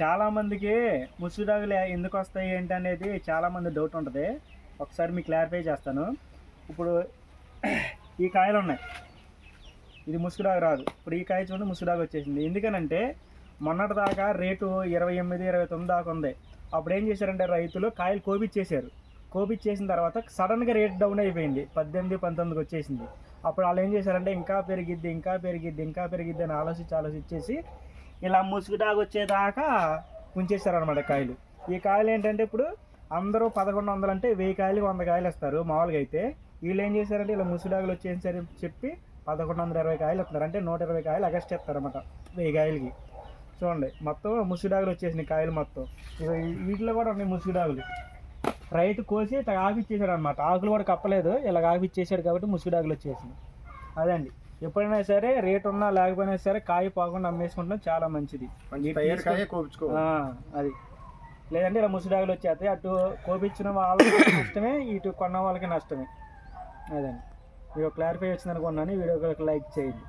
చాలా మందికి ఎందుకు వస్తాయి ఏంటి అనేది చాలా మంది డౌట్ ఉంటుంది. ఒకసారి మీకు క్లారిఫై చేస్తాను. ఇప్పుడు ఈ కాయలు ఉన్నాయి. ఇది ముసుగుడాగు రాదు. ఇప్పుడు ఈ కాయ చూడండి ముసుగుడాగు వచ్చేసింది. ఎందుకనంటే మొన్నటి దాకా రేటు ఇరవై ఎనిమిది ఇరవై తొమ్మిది దాకా ఉంది. అప్పుడు ఏం చేశారంటే రైతులు కాయలు కోపిచ్చేసారు కోపిచ్చేసిన తర్వాత సడన్గా రేట్ డౌన్ అయిపోయింది. పద్దెనిమిది పంతొమ్మిదికి వచ్చేసింది. అప్పుడు వాళ్ళు ఏం చేశారంటే ఇంకా పెరిగిద్ది ఇంకా పెరిగిద్ది ఇంకా పెరిగిద్ది అని ఆలోచించి ఆలోచించేసి ఇలా ముసుగుడాగు వచ్చేదాకా ఉంచేస్తారనమాట కాయలు. ఈ కాయలు ఏంటంటే ఇప్పుడు అందరూ పదకొండు వందలు అంటే వెయ్యి కాయలు వంద కాయలు ఇస్తారు మామూలుగా అయితే. వీళ్ళు ఏం చేశారంటే ఇలా ముసుగుడాగులు వచ్చేసరి చెప్పి పదకొండు వందల ఇరవై కాయలు ఇస్తున్నారు. అంటే నూట ఇరవై కాయలు అగస్ట్ ఇస్తారన్నమాట వెయ్యి కాయలకి. చూడండి మొత్తం ముసుగుడాగులు వచ్చేసినాయి కాయలు మొత్తం. ఈ- వీటిలో కూడా ఉన్నాయి ముసుగుడాగులు రైతు కోసి ఇట్లా ఆపిచ్చేసాడు అనమాట ఆకులు కూడా కప్పలేదు ఇలా ఆపిచ్చేసాడు కాబట్టి ముసుగుడాగులు వచ్చేసింది అదండి. ఎప్పుడైనా సరే రేట్ ఉన్నా లేకపోయినా సరే కాయ పోకుండా అమ్మేసుకుంటాం చాలా మంచిది. అది. లేదంటే ఇలా ముసుగుడాగులు వచ్చేస్తాయి అటు కోపించిన వాళ్ళకి నష్టమే ఇటు కొన్న వాళ్ళకి నష్టమే. అదండి. వీడియో క్లారిఫై వచ్చింది అనుకున్నాను వీడియోకి లైక్ చేయండి.